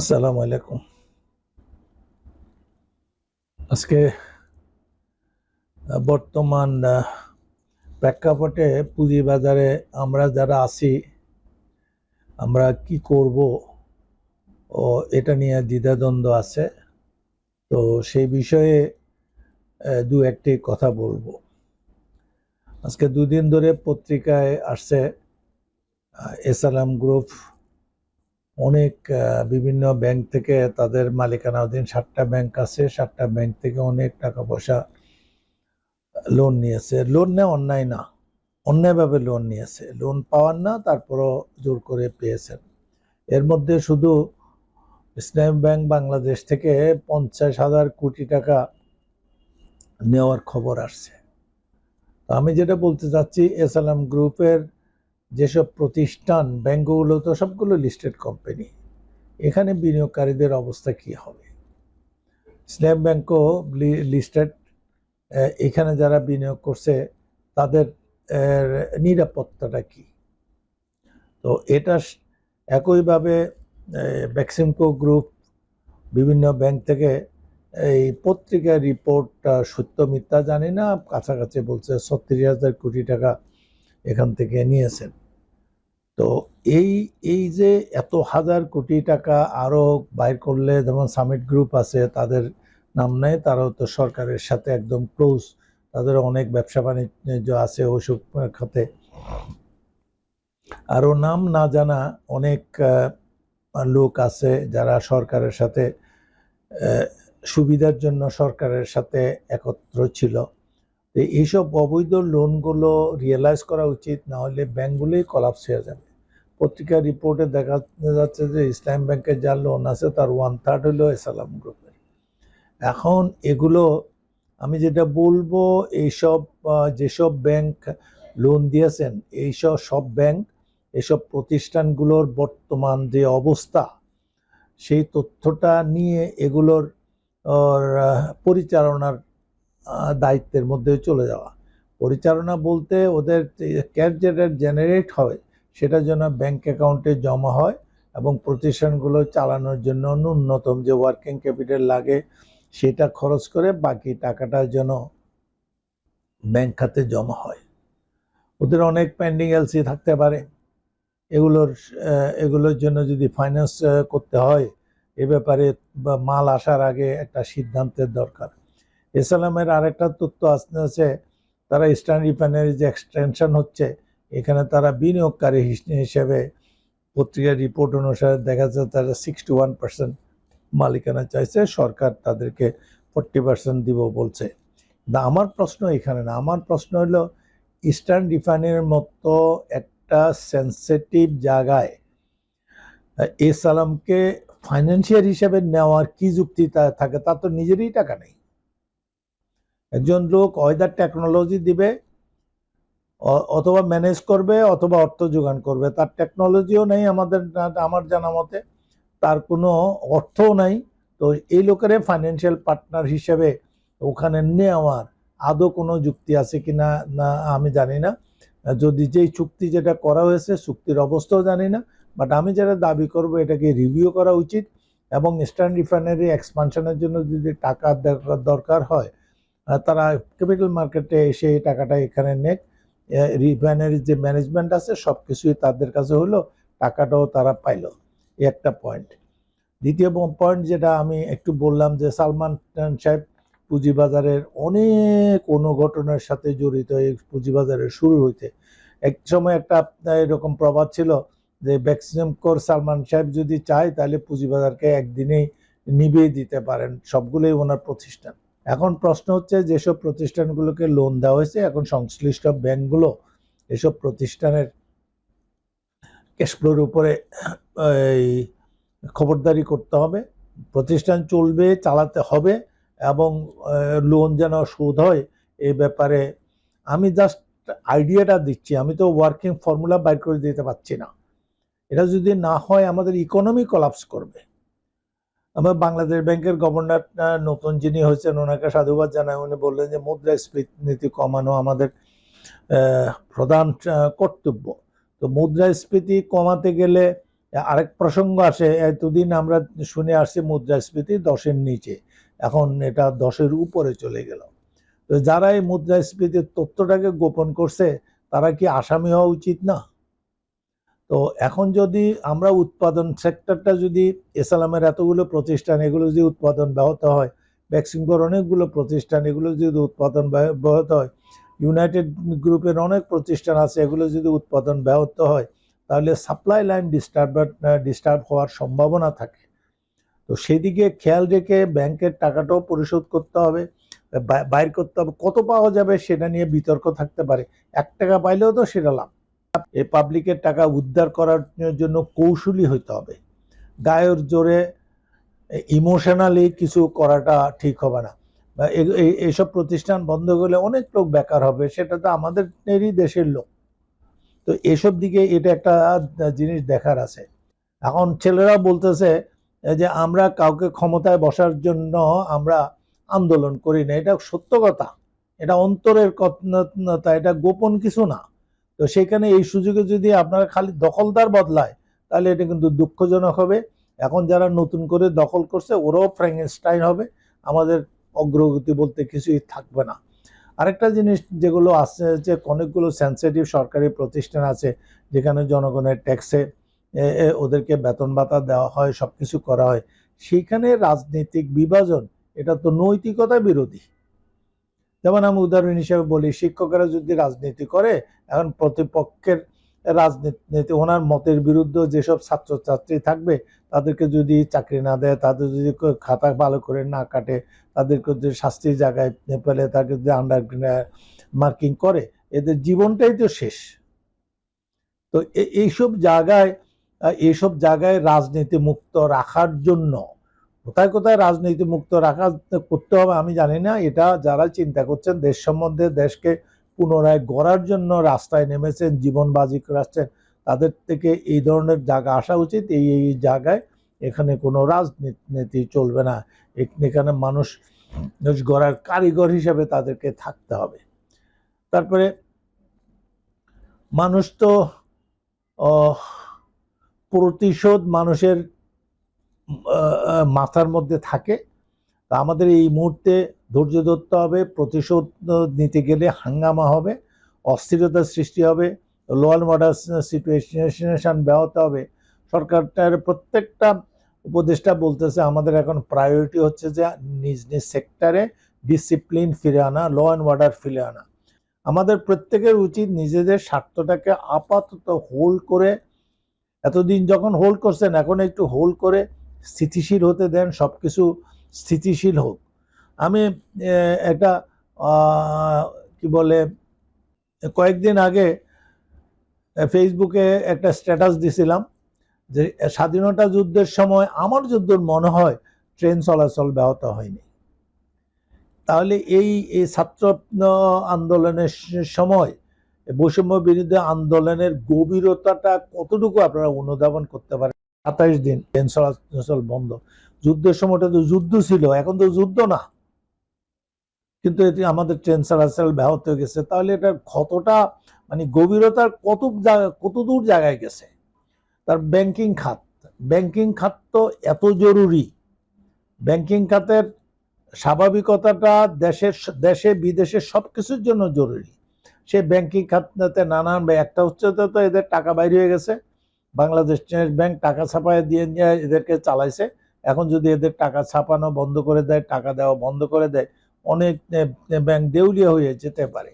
আসসালামু আলাইকুম। আজকে বর্তমান প্রেক্ষাপটে পুঁজিবাজারে আমরা যারা আছি, আমরা কি করব, ও এটা নিয়ে দ্বিধাদ্বন্দ্ব আছে। তো সেই বিষয়ে দু একটি কথা বলব। আজকে দুদিন ধরে পত্রিকায় আসছে এসালাম গ্রুপ অনেক বিভিন্ন ব্যাংক থেকে তাদের মালিকানাধীন সাতটা ব্যাংক আছে। সাতটা ব্যাংক থেকে অনেক টাকা পয়সা লোন নিয়েছে। লোন নেওয়া অন্যায় না। অন্যায়ভাবে লোন নিয়েছে। লোন পাওয়ার না, তারপরও জোর করে পেয়েছেন। এর মধ্যে শুধু ইসলাম ব্যাংক বাংলাদেশ থেকে পঞ্চাশ হাজার কোটি টাকা নেওয়ার খবর আসছে। আমি যেটা বলতে চাচ্ছি এসালাম গ্রুপের যেসব প্রতিষ্ঠান ব্যাংকগুলো তো সবগুলো লিস্টেড কোম্পানি এখানে বিনিয়োগকারীদের অবস্থা কি হবে? স্ন্যাপ ব্যাংকও লিস্টেড এখানে যারা বিনিয়োগ করছে, তাদের নিরাপত্তাটা কি? তো এটা একইভাবে ভ্যাক্সিমকো গ্রুপ বিভিন্ন ব্যাংক থেকে এই পত্রিকার রিপোর্টটা সত্য মিথ্যা জানি না, কাছাকাছি বলছে ছত্রিশ হাজার কোটি টাকা এখান থেকে নিয়েছেন। তো এই এই যে এত হাজার কোটি টাকা আরও বাইর করলে যেমন সামিট গ্রুপ আছে, তাদের নাম নেই, তারাও তো সরকারের সাথে একদম ক্লোজ তাদের অনেক ব্যবসা বাণিজ্য আছে ওষুধ খাতে। আরও নাম না জানা অনেক লোক আছে যারা সরকারের সাথে সুবিধার জন্য সরকারের সাথে একত্র ছিল। তো এইসব অবৈধ লোনগুলো রিয়েলাইজ করা উচিত, না হলে ব্যাংকগুলোই কলাপস হয়ে যাবে। পত্রিকার রিপোর্টে দেখা যাচ্ছে যে ইসলাম ব্যাংকের যা লোন আছে, তার ওয়ান থার্ড হলো এসালাম গ্রুপের এখন এগুলো, আমি যেটা বলব, এইসব যেসব ব্যাংক লোন দিয়েছেন, এইসব সব ব্যাংক এসব প্রতিষ্ঠানগুলোর বর্তমান যে অবস্থা, সেই তথ্যটা নিয়ে এগুলোর পরিচালনার দায়িত্বের মধ্যে চলে যাওয়া। পরিচালনা বলতে ওদের ক্যাশ যেটা জেনারেট হয়, সেটা যেন ব্যাংক অ্যাকাউন্টে জমা হয় এবং প্রতিষ্ঠানগুলো চালানোর জন্য ন্যূনতম যে ওয়ার্কিং ক্যাপিটাল লাগে, সেটা খরচ করে বাকি টাকাটা যেন ব্যাংক খাতে জমা হয়। ওদের অনেক পেন্ডিং এলসি থাকতে পারে। এগুলোর এগুলোর জন্য যদি ফাইন্যান্স করতে হয়, এ ব্যাপারে মাল আসার আগে একটা সিদ্ধান্তের দরকার। এসালামের আরেকটা তথ্য আসতে আছে, তারা ইস্টার্ন রিফাইনারি যে এক্সটেনশন হচ্ছে, এখানে তারা বিনিয়োগকারী হিস- হিসেবে পত্রিকার রিপোর্ট অনুসারে দেখা যাচ্ছে তারা সিক্সটি ওয়ান পার্সেন্ট মালিকানা চাইছে, সরকার তাদেরকে ফোর্টি পার্সেন্ট দিব বলছে। আমার প্রশ্ন এখানে না, আমার প্রশ্ন হলো ইস্টার্ন রিফাইনারির মতো একটা সেন্সিটিভ জায়গায়, এ সালামকে ফাইন্যান্সিয়াল হিসেবে নেওয়ার কি যুক্তি তা- থাকে তার তো নিজেরই টাকা নেই। একজন লোক ওয়েদার টেকনোলজি দিবে অথবা ম্যানেজ করবে, অথবা অর্থ যোগান করবে। তার টেকনোলজিও নেই আমাদের, আমার জানা মতে। তার কোনো অর্থও নাই। তো এই লোকের ফাইন্যান্সিয়াল পার্টনার হিসেবে ওখানে নেওয়ার আদৌ কোনো যুক্তি আছে কি না না আমি জানি না। যদি যেই চুক্তি যেটা করা হয়েছে, চুক্তির অবস্থাও জানি না। বাট আমি যেটা দাবি করব, এটাকে রিভিউ করা উচিত। এবং ইস্টার্ন রিফাইনারি এক্সপানশনের জন্য যদি টাকা দরকার- হয় তারা ক্যাপিটাল মার্কেটে এসে এই টাকাটা এখানে নেক। রিফাইনারির যে ম্যানেজমেন্ট আছে সব কিছুই তাদের কাছে হলো, টাকাটাও তারা পাইলো। একটা পয়েন্ট দ্বিতীয় পয়েন্ট যেটা আমি একটু বললাম যে, সালমান সাহেব পুঁজিবাজারের অনেক অনুঘটনের সাথে জড়িত এই পুঁজিবাজারের শুরু হইতে। এক সময় একটা এরকম প্রবাদ ছিল যে ম্যাক্সিমাম কোর সালমান সাহেব যদি চায়, তাহলে পুঁজিবাজারকে একদিনেই নিভিয়ে দিতে পারেন। সবগুলোই ওনার প্রতিষ্ঠান। এখন প্রশ্ন হচ্ছে যেসব প্রতিষ্ঠানগুলোকে লোন দেওয়া হয়েছে, এখন সংশ্লিষ্ট ব্যাংকগুলো এসব প্রতিষ্ঠানের ক্যাশফ্লোর উপরে, এই, খবরদারি করতে হবে। প্রতিষ্ঠান চলবে, চালাতে হবে এবং লোন যেন শোধ হয় এই ব্যাপারে আমি জাস্ট আইডিয়াটা দিচ্ছি। আমি তো ওয়ার্কিং ফর্মুলা বাইর করে দিতে পারছি না। এটা যদি না হয়, আমাদের ইকোনমি কলাপস করবে। আমার বাংলাদেশ ব্যাংকের গভর্নর নতুন যিনি হয়েছেন, ওনাকে সাধুবাদ জানাই। উনি বললেন যে, মুদ্রাস্ফীতি কমানো আমাদের প্রধান কর্তব্য। তো মুদ্রাস্ফীতি কমাতে গেলে আরেক প্রসঙ্গ আসে। এতদিন আমরা শুনে আসছি মুদ্রাস্ফীতি দশের নিচে। এখন এটা দশের উপরে চলে গেল। তো যারা এই মুদ্রাস্ফীতির তথ্যটাকে গোপন করছে, তারা কি আসামি হওয়া উচিত না? তো এখন যদি আমরা উৎপাদন সেক্টরটা যদি এসালামের এতগুলো প্রতিষ্ঠান, এগুলো যদি উৎপাদন ব্যাহত হয় ভ্যাকসিনগর অনেকগুলো প্রতিষ্ঠান, এগুলো যদি উৎপাদন ব্যাহ- ব্যাহত হয় ইউনাইটেড গ্রুপের অনেক প্রতিষ্ঠান আছে, এগুলো যদি উৎপাদন ব্যাহত হয়, তাহলে সাপ্লাই লাইন ডিস্টার্ব ডিস্টার্ব হওয়ার সম্ভাবনা থাকে। তো সেদিকে খেয়াল রেখে ব্যাংকের টাকাটাও পরিশোধ করতে হবে বাইর করতে হবে। কত পাওয়া যাবে সেটা নিয়ে বিতর্ক থাকতে পারে। এক টাকা পাইলেও তো সেটা লাভ। এই পাবলিকের টাকা উদ্ধার করার জন্য কৌশলী হইতে হবে। গায়ের জোরে ইমোশনালি কিছু করাটা ঠিক হবে না। এ- এ- এইসব প্রতিষ্ঠান বন্ধ করলে অনেক লোক বেকার হবে, সেটা তো আমাদেরই দেশের লোক। তো এসব দিকে এটা একটা জিনিস দেখার আছে। এখন ছেলেরা বলতেছে যে, আমরা কাউকে ক্ষমতায় বসার জন্য আমরা আন্দোলন করি না। এটা সত্য কথা। এটা অন্তরের কথা, এটা গোপন কিছু না। তো সেখানে এই সুযোগে যদি আপনারা খালি দখলদার বদলায়, তাহলে এটা কিন্তু দুঃখজনক হবে। এখন যারা নতুন করে দখল করছে, ওরাও ফ্র্যাঙ্কেনস্টাইন হবে। আমাদের অগ্রগতি বলতে কিছুই থাকবে না। আরেকটা জিনিস যেগুলো আছে যে অনেকগুলো সেন্সিটিভ সরকারি প্রতিষ্ঠান আছে, যেখানে জনগণের ট্যাক্সে ওদেরকে বেতন ভাতা দেওয়া হয় সব কিছু করা হয়। সেখানে রাজনৈতিক বিভাজন, এটা তো নৈতিকতা বিরোধী। যেমন আমি উদাহরণ হিসেবে বলি, শিক্ষকেরা যদি রাজনীতি করে, এখন প্রতিপক্ষের রাজনীতি, ওনার মতের বিরুদ্ধে যেসব ছাত্রছাত্রী থাকবে, তাদেরকে যদি চাকরি না দেয়, তাদের যদি খাতা ভালো করে না কাটে, তাদেরকে যদি শাস্তির জায়গায় পেলে তাকে যদি আন্ডার মার্কিং করে, এদের জীবনটাই তো শেষ। তো এইসব জায়গায় এইসব জায়গায় রাজনীতি মুক্ত রাখার জন্য কোথায় কোথায় রাজনীতি মুক্ত রাখা করতে হবে আমি জানি না। এটা যারা চিন্তা করছেন, দেশ সম্বন্ধে দেশকে পুনরায় গড়ার জন্য রাস্তায় নেমেছেন জীবন বাজি রাখছেন তাদের থেকে এই ধরনের জায়গা আসা উচিত। এই এই জায়গায় এখানে কোনো রাজনীতি চলবে না। এখানে মানুষ গড়ার কারিগর হিসেবে তাদেরকে থাকতে হবে। তারপরে মানুষ তো প্রতিশোধ মানুষের মাথার মধ্যে থাকে। তা আমাদের এই মুহূর্তে ধৈর্য ধরতে হবে, প্রতিশোধ নিতে গেলে হাঙ্গামা হবে, অস্থিরতার সৃষ্টি হবে ল অ্যান্ড অর্ডার সিচুয়েশন ব্যাহত হবে। সরকারটার প্রত্যেকটা উপদেষ্টা বলতেছে, আমাদের এখন প্রায়োরিটি হচ্ছে যে নিজ নিজ সেক্টরে ডিসিপ্লিন ফিরে আনা ল অ্যান্ড অর্ডার ফিরে আনা। আমাদের প্রত্যেকের উচিত নিজেদের স্বার্থটাকে আপাতত হোল্ড করে, এতদিন যখন হোল্ড করছেন, এখন একটু হোল্ড করে স্থিতিশীল হতে দেন সব কিছু স্থিতিশীল হোক। আমি একটা কি বলে, কয়েকদিন আগে ফেসবুকে একটা স্ট্যাটাস দিছিলাম যে স্বাধীনতা যুদ্ধের সময় আমার যুদ্ধের মনে হয় ট্রেন চলাচল ব্যাহত হয়নি। তাহলে এই এই ছাত্র আন্দোলনের সময় বৈষম্য বিরুদ্ধে আন্দোলনের গভীরতাটা কতটুকু আপনারা অনুধাবন করতে পারেন? সাতাইশ দিন ট্রেন চলাচল বন্ধ। যুদ্ধের সময়টা তো যুদ্ধ ছিল, এখন তো যুদ্ধ না। কিন্তু এটি আমাদের ট্রেন চলাচল ব্যাহত হয়ে গেছে। তাহলে এটার ক্ষতটা মানে গভীরতার কত কত দূর জায়গায় গেছে? তার ব্যাংকিং খাত। ব্যাংকিং খাত তো এত জরুরি। ব্যাংকিং খাতের স্বাভাবিকতাটা দেশের দেশে, বিদেশে সব কিছুর জন্য জরুরি। সে ব্যাংকিং খাতে নানান একটা হচ্ছে তো এদের টাকা বাইরে হয়ে গেছে। বাংলাদেশ স্টেট ব্যাংক টাকা ছাপায় দিয়ে নিয়ে এদেরকে চালাইছে। এখন যদি এদের টাকা ছাপানো বন্ধ করে দেয়, টাকা দেওয়া বন্ধ করে দেয়, অনেক ব্যাংক দেউলিয়া হয়ে যেতে পারে।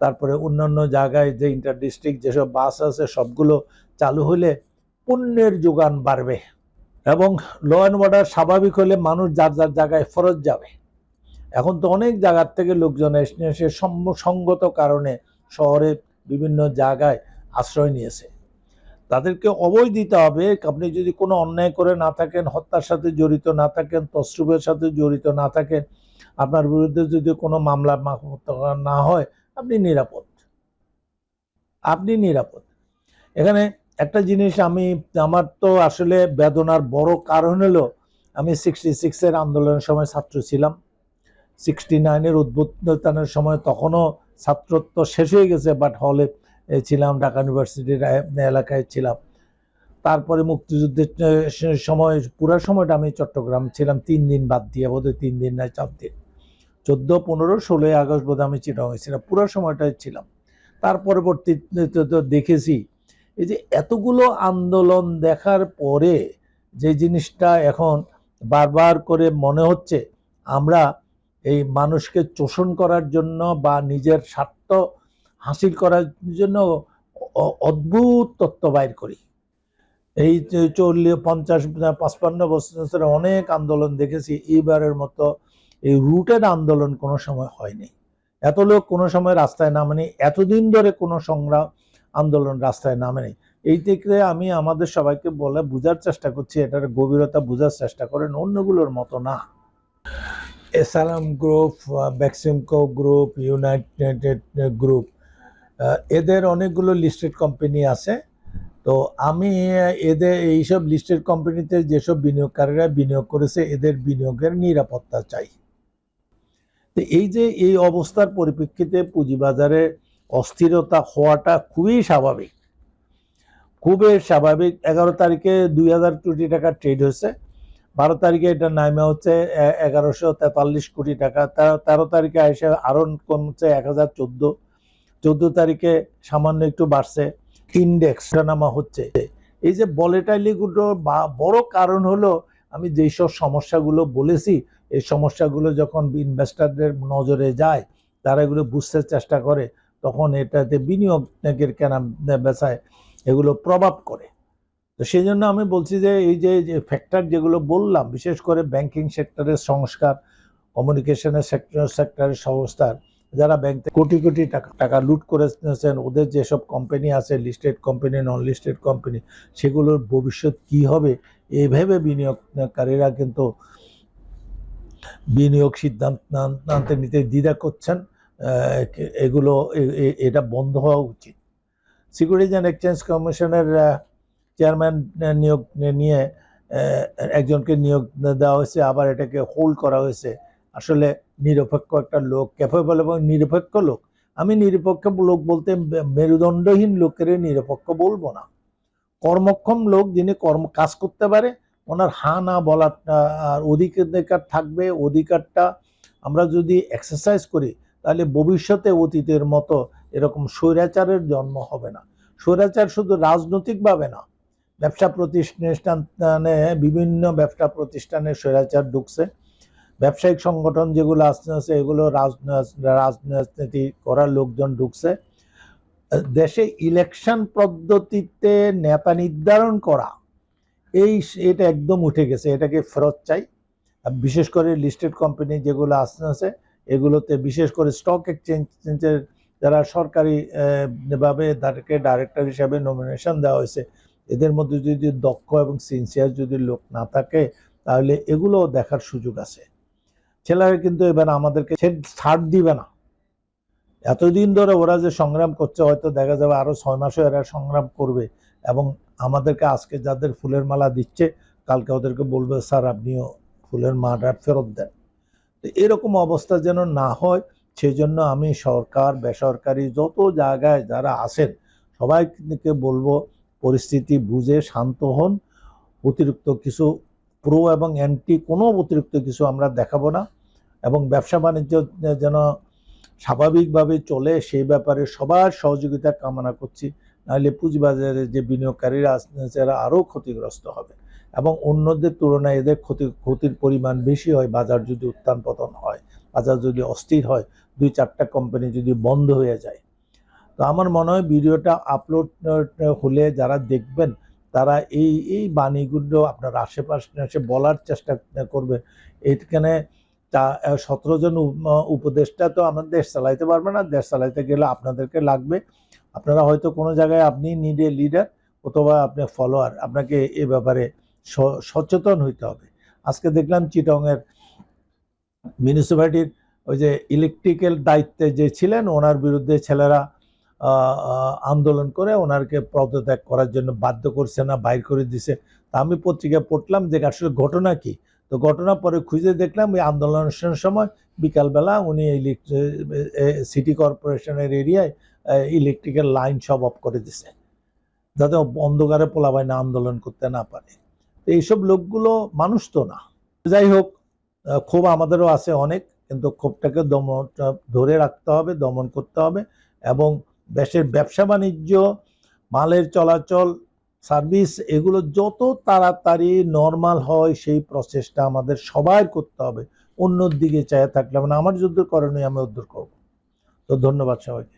তারপরে অন্যান্য জায়গায় যে ইন্টার ডিস্ট্রিক্ট যেসব বাস আছে, সবগুলো চালু হলে পণ্যের যোগান বাড়বে এবং ল অ্যান্ড অর্ডার স্বাভাবিক হলে মানুষ যার যার জায়গায় ফরজ যাবে। এখন তো অনেক জায়গার থেকে লোকজন এসে সঙ্গত কারণে শহরে বিভিন্ন জায়গায় আশ্রয় নিয়েছে। তাদেরকে অবৈ দিতে হবে। আপনি যদি কোনো অন্যায় করে না থাকেন, হত্যার সাথে জড়িত না থাকেন, তসরুপের সাথে জড়িত না থাকেন, আপনার বিরুদ্ধে যদি কোনো মামলা না হয়, আপনি নিরাপদ। আপনি নিরাপদ। এখানে একটা জিনিস আমি, আমার তো আসলে বেদনার বড় কারণ হলো, আমি সিক্সটি সিক্সের আন্দোলনের সময় ছাত্র ছিলাম। সিক্সটি নাইনের উদ্বোধনের সময় তখনও ছাত্রত্ব শেষ হয়ে গেছে বাট হলে ছিলাম, ঢাকা ইউনিভার্সিটির এলাকায় ছিলাম। তারপরে মুক্তিযুদ্ধের সময়, পুরো সময়টা আমি চট্টগ্রাম ছিলাম, তিন দিন বাদ দিয়ে, বোধহয় তিন দিন না চার দিন। চোদ্দ, পনেরো, ষোলোই আগস্ট বোধহয় আমি চিটাগাঁয়ে ছিলাম, পুরো সময়টাই ছিলাম। তার পরবর্তীতে দেখেছি, এই যে এতগুলো আন্দোলন দেখার পরে যে জিনিসটা এখন বারবার করে মনে হচ্ছে, আমরা এই মানুষকে শোষণ করার জন্য বা নিজের স্বার্থ হাসিল করার জন্য অদ্ভুত তত্ত্ব বাইর করি। এই চল্লিশ পঞ্চাশ, পাঁচপান্ন বছর অনেক আন্দোলন দেখেছি, এইবারের মতো এই রুটেড আন্দোলন কোনো সময় হয়নি। এত লোক কোনো সময় রাস্তায় নামেনি, এতদিন ধরে কোনো সংগ্রাম আন্দোলন রাস্তায় নামেনি। এই থেকে আমি আমাদের সবাইকে বলে বোঝার চেষ্টা করছি, এটার গভীরতা বোঝার চেষ্টা করেন অন্যগুলোর মতো না। S Alam group Beximco group, United group এদের অনেকগুলো লিস্টেড কোম্পানি আছে। তো আমি এদের এইসব লিস্টেড কোম্পানিতে যেসব বিনিয়োগকারীরা বিনিয়োগ করেছে, এদের বিনিয়োগের নিরাপত্তা চাই। তো এই যে এই অবস্থার পরিপ্রেক্ষিতে পুঁজিবাজারে অস্থিরতা হওয়াটা খুবই স্বাভাবিক। খুবই স্বাভাবিক। এগারো তারিখে দুই হাজার কোটি টাকা ট্রেড হয়েছে। বারো তারিখে এটা নামে হচ্ছে এগারোশো তেতাল্লিশ কোটি টাকা। তেরো তেরো তারিখে এসে আরও কমছে এক হাজার চোদ্দ। চোদ্দ তারিখে সামান্য একটু বাড়ছে ইন্ডেক্স নামা হচ্ছে। এই যে ভলেটাইলিগুলোর বা বড় কারণ হলো, আমি যেসব সমস্যাগুলো বলেছি, এই সমস্যাগুলো যখন ইনভেস্টারদের নজরে যায়, তারা এগুলো বুঝতে চেষ্টা করে, তখন এটাতে বিনিয়োগের কেনা বেচায় এগুলো প্রভাব করে। তো সেই জন্য আমি বলছি যে, এই যে যে ফ্যাক্টর যেগুলো বললাম, বিশেষ করে ব্যাংকিং সেক্টরের সংস্কার কমিউনিকেশনের সেক্টর সেক্টরের সংস্কার যারা ব্যাংক থেকে কোটি কোটি টাকা টাকা লুট করেছেন, ওদের যেসব কোম্পানি আছে listed company non listed company সেগুলোর ভবিষ্যৎ কি হবে এভাবে বিনিয়োগকারীরা কিন্তু বিনিয়োগ সিদ্ধান্ত নিতে দ্বিধা করছেন এগুলো এটা বন্ধ হওয়া উচিত। সিকিউরিটিজ অ্যান্ড এক্সচেঞ্জ কমিশনের চেয়ারম্যান নিয়োগ নিয়ে একজনকে নিয়োগ দেওয়া হয়েছে, আবার এটাকে হোল্ড করা হয়েছে। আসলে নিরপেক্ষ একটা লোক ক্যাপেবল এবং নিরপেক্ষ লোক। আমি নিরপেক্ষ লোক বলতে মেরুদণ্ডহীন লোকের নিরপেক্ষ বলব না। কর্মক্ষম লোক যিনি কর্ম, কাজ করতে পারে, ওনার হা না বলার, আর অধিকার থাকবে, অধিকারটা আমরা যদি এক্সারসাইজ করি, তাহলে ভবিষ্যতে অতীতের মতো এরকম স্বৈরাচারের জন্ম হবে না। স্বৈরাচার শুধু রাজনৈতিকভাবে না, ব্যবসা প্রতিষ্ঠানে, বিভিন্ন ব্যবসা প্রতিষ্ঠানে স্বৈরাচার ঢুকছে। ব্যবসায়িক সংগঠন যেগুলো আসতে আছে এগুলো রাজনা- রাজনীতি করার লোকজন ঢুকছে। দেশে ইলেকশন পদ্ধতিতে নেতা নির্ধারণ করা, এই এটা একদম উঠে গেছে। এটাকে ফেরত চাই। বিশেষ করে লিস্টেড কোম্পানি যেগুলো আসতে আছে এগুলোতে বিশেষ করে স্টক এক্সচেঞ্জের যারা সরকারি ভাবে তাদেরকে ডাইরেক্টর হিসাবে নমিনেশন দেওয়া হয়েছে, এদের মধ্যে যদি দক্ষ এবং সিনসিয়ার যদি লোক না থাকে, তাহলে এগুলো দেখার সুযোগ আছে। ছেলেরা কিন্তু এবার আমাদেরকে ছেড়- দিবে না। এতদিন ধরে ওরা যে সংগ্রাম করছে, হয়তো দেখা যাবে আরও ছয় মাসে এরা সংগ্রাম করবে এবং আমাদেরকে আজকে যাদের ফুলের মালা দিচ্ছে, কালকে ওদেরকে বলবে, স্যার, আপনিও ফুলের মালা ফেরত দেন। তো এরকম অবস্থা যেন না হয় সেই জন্য আমি সরকার, বেসরকারি যত জায়গায় যারা আছেন, সবাইকে বলব, পরিস্থিতি বুঝে শান্ত হন। অতিরিক্ত কিছু প্রো এবং অ্যান্টি, কোনো অতিরিক্ত কিছু আমরা দেখাবো না। এবং ব্যবসা বাণিজ্য যেন স্বাভাবিকভাবে চলে সেই ব্যাপারে সবার সহযোগিতা কামনা করছি। নাহলে পুঁজিবাজারে যে বিনিয়োগকারীরা যারা আরও ক্ষতিগ্রস্ত হবে এবং অন্যদের তুলনায় এদের ক্ষতি, ক্ষতির পরিমাণ বেশি হয়। বাজার যদি উত্থান পতন হয়, বাজার যদি অস্থির হয়, দুই চারটা কোম্পানি যদি বন্ধ হয়ে যায়। তো আমার মনে হয় ভিডিওটা আপলোড হলে যারা দেখবেন, তারা এই এই বাণীগুলো আপনার আশেপাশে বলার চেষ্টা করবে। এইখানে সতেরো জন উপ- উপদেষ্টা তো আমাদের দেশ চালাইতে পারবে না। দেশ চালাইতে গেলে আপনাদেরকে লাগবে। আপনারা হয়তো কোনো জায়গায় আপনি নিডে লিডার অথবা আপনি ফলোয়ার আপনাকে এ ব্যাপারে সচেতন হইতে হবে। আজকে দেখলাম চিটংয়ের মিউনিসিপ্যালিটির ওই যে ইলেকট্রিক্যাল দায়িত্বে যে ছিলেন, ওনার বিরুদ্ধে ছেলেরা আন্দোলন করে ওনারকে পদত্যাগ করার জন্য বাধ্য করছে না, বাইর করে দিছে। তা আমি পত্রিকায় পড়লাম যে আসলে ঘটনা কি। তো ঘটনা পরে খুঁজে দেখলাম ওই আন্দোলনের সময় বিকালবেলা উনি সিটি কর্পোরেশনের এরিয়ায় ইলেকট্রিক্যাল লাইন সব অফ করে দিছে, যাতে অন্ধকারে পোলাবাই না আন্দোলন করতে না পারে। তো এইসব লোকগুলো মানুষ তো না। যাই হোক ক্ষোভ আমাদেরও আছে অনেক, কিন্তু ক্ষোভটাকে দমন ধরে রাখতে হবে, দমন করতে হবে এবং দেশের ব্যবসা বাণিজ্য মালের চলাচল সার্ভিস, এগুলো যত তাড়াতাড়ি নর্মাল হয়, সেই প্রসেসটা আমাদের সবাই করতে হবে। অন্যর দিকে চায় থাকলে মানে আমার যুদ্ধ করণীয় আমি উদ্ধার করব। তো ধন্যবাদ সবাইকে।